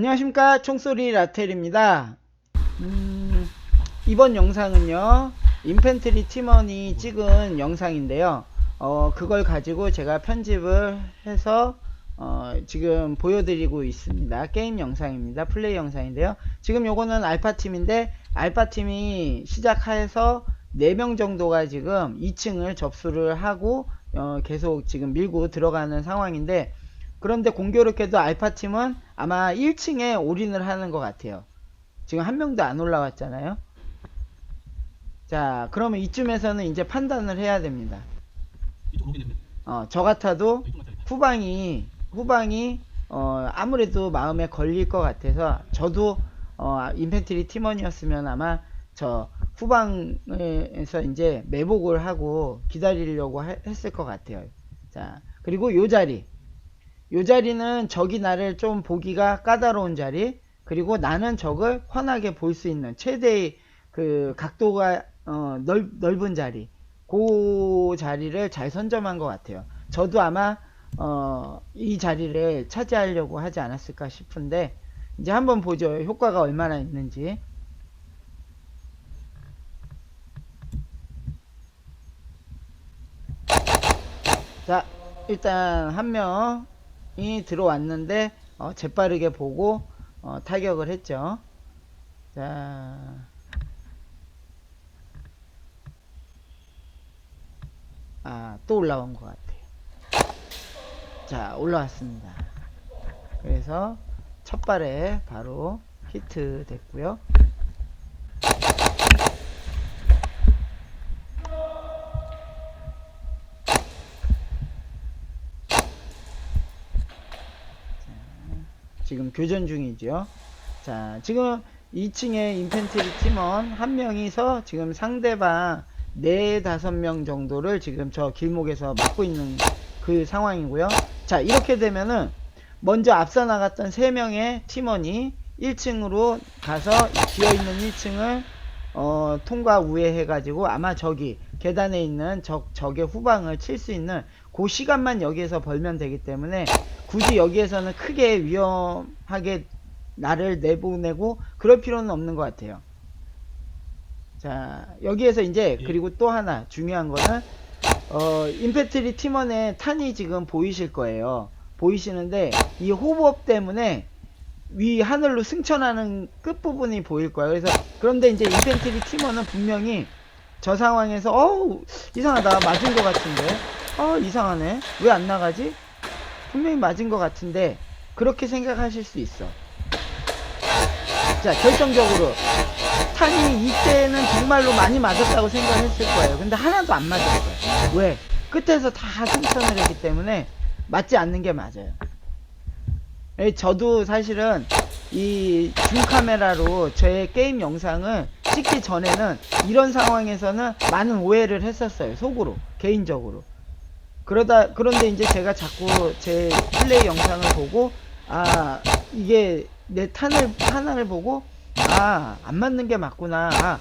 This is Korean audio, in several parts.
안녕하십니까? 총소리 라텔입니다. 음, 이번 영상은요 인펜트리 팀원이 찍은 영상인데요. 어, 그걸 가지고 제가 편집을 해서 어, 지금 보여드리고 있습니다. 게임 영상입니다. 플레이 영상인데요. 지금 요거는 알파팀인데 알파팀이 시작해서 4명 정도가 지금 2층을 접수를 하고 어, 계속 지금 밀고 들어가는 상황인데 그런데 공교롭게도 알파팀은 아마 1층에 올인을 하는 것 같아요. 지금 한 명도 안 올라왔잖아요. 자, 그러면 이쯤에서는 이제 판단을 해야 됩니다. 어, 저 같아도 후방이, 후방이, 어, 아무래도 마음에 걸릴 것 같아서 저도, 어, 인펜트리 팀원이었으면 아마 저 후방에서 이제 매복을 하고 기다리려고 하- 했을 것 같아요. 자, 그리고 요 자리. 요 자리는 적이 나를 좀 보기가 까다로운 자리 그리고 나는 적을 환하게 볼 수 있는 최대의 그 각도가 어, 넓, 넓은 자리. 그 자리를 잘 선점한 것 같아요. 저도 아마 어, 이 자리를 차지하려고 하지 않았을까 싶은데 이제 한번 보죠. 효과가 얼마나 있는지. 자 일단 한명 이 들어왔는데 어, 재빠르게 보고 어, 타격을 했죠. 자, 아, 또 올라온 것 같아요. 자, 올라왔습니다. 그래서 첫 발에 바로 히트 됐고요. 지금 교전 중이죠. 자, 지금 2층에 인펜트리 팀원 한 명이서 지금 상대방 네 다섯 명 정도를 지금 저 길목에서 막고 있는 그 상황이고요. 자, 이렇게 되면은 먼저 앞서 나갔던 세 명의 팀원이 1층으로 가서 비어 있는 1층을 어, 통과 우회해 가지고 아마 저기 계단에 있는 적 적의 후방을 칠 수 있는 그 시간만 여기에서 벌면 되기 때문에 굳이 여기에서는 크게 위험하게 나를 내보내고 그럴 필요는 없는 것 같아요. 자, 여기에서 이제 예. 그리고 또 하나 중요한 거는 어, 인페트리 팀원의 탄이 지금 보이실 거예요. 보이시는데 이 호법 때문에 위 하늘로 승천하는 끝부분이 보일 거예요. 그래서 그런데 이제 인펜트리 팀원은 분명히 저 상황에서 어우 이상하다. 맞은 것 같은데. 어 이상하네. 왜 안 나가지? 분명히 맞은 것 같은데 그렇게 생각하실 수 있어. 자 결정적으로. 탄이 이때는 정말로 많이 맞았다고 생각했을 거예요. 근데 하나도 안 맞았어요. 왜? 끝에서 다 승천을 했기 때문에 맞지 않는 게 맞아요. 예, 저도 사실은 이 줌카메라로 제 게임 영상을 찍기 전에는 이런 상황에서는 많은 오해를 했었어요. 속으로, 개인적으로. 그러다, 그런데 이제 제가 자꾸 제 플레이 영상을 보고, 아, 이게 내 탄을, 탄을 보고, 아, 안 맞는 게 맞구나. 아,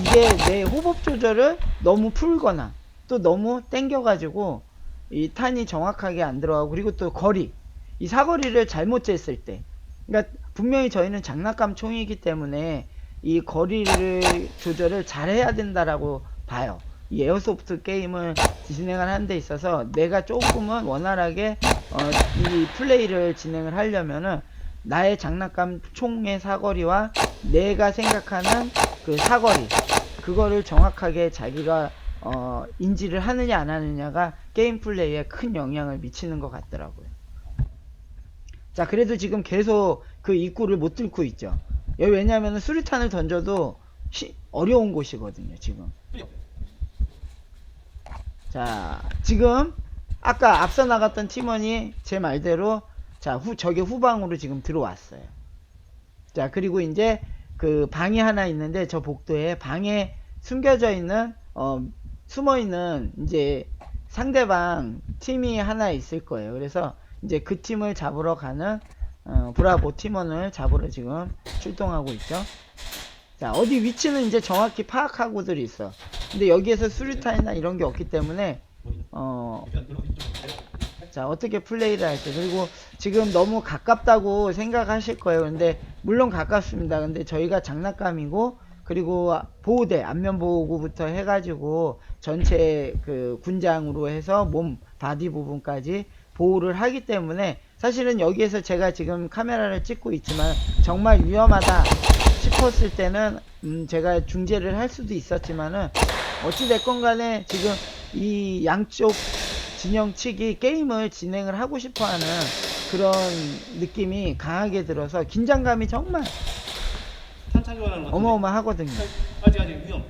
이게 내 호흡 조절을 너무 풀거나, 또 너무 땡겨가지고, 이 탄이 정확하게 안 들어가고, 그리고 또 거리. 이 사거리를 잘못 쟀을 때 그러니까 분명히 저희는 장난감 총이기 때문에 이 거리를 조절을 잘 해야 된다라고 봐요 이 에어소프트 게임을 진행을 하는 데 있어서 내가 조금은 원활하게 어, 이 플레이를 진행을 하려면은 나의 장난감 총의 사거리와 내가 생각하는 그 사거리 그거를 정확하게 자기가 어, 인지를 하느냐 안 하느냐가 게임 플레이에 큰 영향을 미치는 것 같더라고요 자, 그래도 지금 계속 그 입구를 못 뚫고 있죠. 여기 왜냐면은 수류탄을 던져도 시- 어려운 곳이거든요, 지금. 자, 지금 아까 앞서 나갔던 팀원이 제 말대로 자, 후, 저게 후방으로 지금 들어왔어요. 자, 그리고 이제 그 방이 하나 있는데 저 복도에 방에 숨겨져 있는 어, 숨어 있는 이제 상대방 팀이 하나 있을 거예요. 그래서 이제 그 팀을 잡으러 가는 어, 브라보 팀원을 잡으러 지금 출동하고 있죠. 자, 어디 위치는 이제 정확히 파악하고들 있어. 근데 여기에서 수류탄이나 이런 게 없기 때문에 어, 자, 어떻게 플레이를 할지. 그리고 지금 너무 가깝다고 생각하실 거예요. 근데, 물론 가깝습니다. 근데 저희가 장난감이고, 그리고 보호대, 안면 보호구부터 해가지고, 전체 그 군장으로 해서 몸, 바디 부분까지 보호를 하기 때문에, 사실은 여기에서 제가 지금 카메라를 찍고 있지만, 정말 위험하다 싶었을 때는, 음, 제가 중재를 할 수도 있었지만은, 어찌됐건 간에 지금 이 양쪽 진영 측이 게임을 진행을 하고 싶어 하는 그런 느낌이 강하게 들어서 긴장감이 정말 교환하는 같은데. 어마어마하거든요. 아직 아직 위험.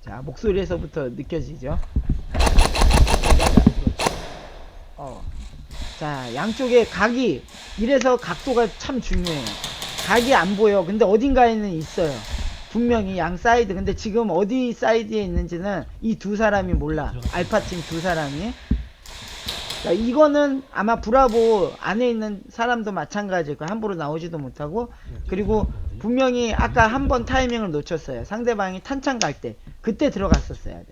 자, 목소리에서부터 느껴지죠? 자, 양쪽에 각이, 이래서 각도가 참 중요해요. 각이 안 보여. 근데 어딘가에는 있어요. 분명히 양 사이드. 근데 지금 어디 사이드에 있는지는 이 두 사람이 몰라. 알파팀 두 사람이. 자, 이거는 아마 브라보 안에 있는 사람도 마찬가지일 거야. 함부로 나오지도 못하고. 그리고 분명히 아까 한 번 타이밍을 놓쳤어요. 상대방이 탄창 갈 때. 그때 들어갔었어야 돼.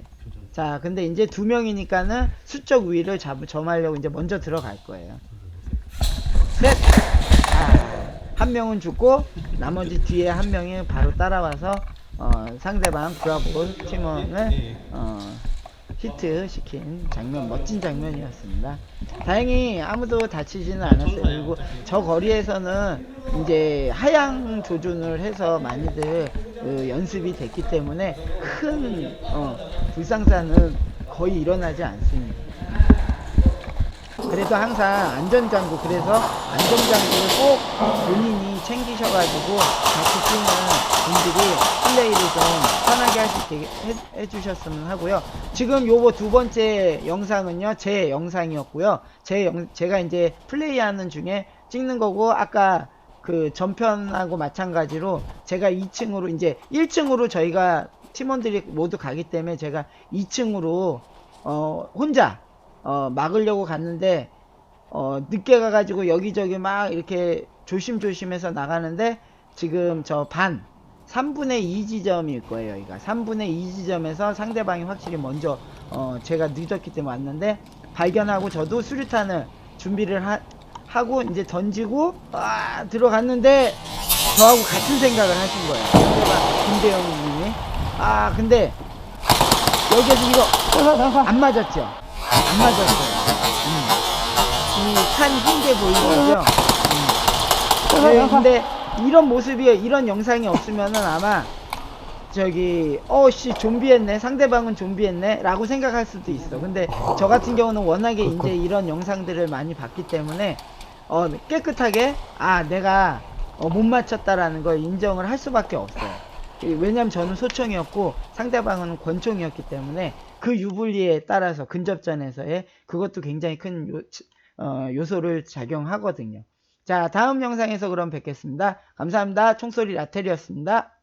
자, 근데 이제 두 명이니까는 수적 우위를 잡, 점하려고 이제 먼저 들어갈 거예요. 셋! 아, 한 명은 죽고, 나머지 뒤에 한 명이 바로 따라와서, 어, 상대방 브라보 팀원을, 어, 히트 시킨 장면, 멋진 장면이었습니다. 다행히 아무도 다치지는 않았어요. 그리고 저 거리에서는 이제 하향 조준을 해서 많이들 그 연습이 됐기 때문에 큰 어, 불상사는 거의 일어나지 않습니다. 그래도 항상 안전장구 그래서 안전장구를 꼭 본인이 챙기셔가지고 같이 뛰는 분들이 플레이를 좀 편하게 할 수 있게 해, 해주셨으면 하고요. 지금 요거 두 번째 영상은요 제 영상이었고요. 제 영, 제가 이제 플레이하는 중에 찍는 거고 아까 그 전편하고 마찬가지로 제가 2층으로 이제 1층으로 저희가 팀원들이 모두 가기 때문에 제가 2층으로 어 혼자 어 막으려고 갔는데 어 늦게 가가지고 여기저기 막 이렇게 조심조심해서 나가는데 지금 저 반 3분의 2 지점일 거예요 여기가 3분의 2 지점에서 상대방이 확실히 먼저 어 제가 늦었기 때문에 왔는데 발견하고 저도 수류탄을 준비를 하, 하고 이제 던지고 아 들어갔는데 저하고 같은 생각을 하신 거예요. 김대영 님이. 아 근데 여기에서 이거 안 맞았죠? 안 맞았어요. 음. 이칸 흰게 보이죠? 음. 네, 근데 이런 모습이 이런 영상이 없으면은 아마 저기 어씨 좀비했네. 상대방은 좀비했네. 라고 생각할 수도 있어. 근데 저 같은 경우는 워낙에 이제 이런 영상들을 많이 봤기 때문에 어 깨끗하게 아 내가 어, 못 맞췄다라는 걸 인정을 할 수밖에 없어요. 이- 왜냐면 저는 소총이었고 상대방은 권총이었기 때문에 그 유불리에 따라서 근접전에서의 그것도 굉장히 큰 요, 어, 요소를 작용하거든요. 자 다음 영상에서 그럼 뵙겠습니다. 감사합니다. 총소리 라텔이었습니다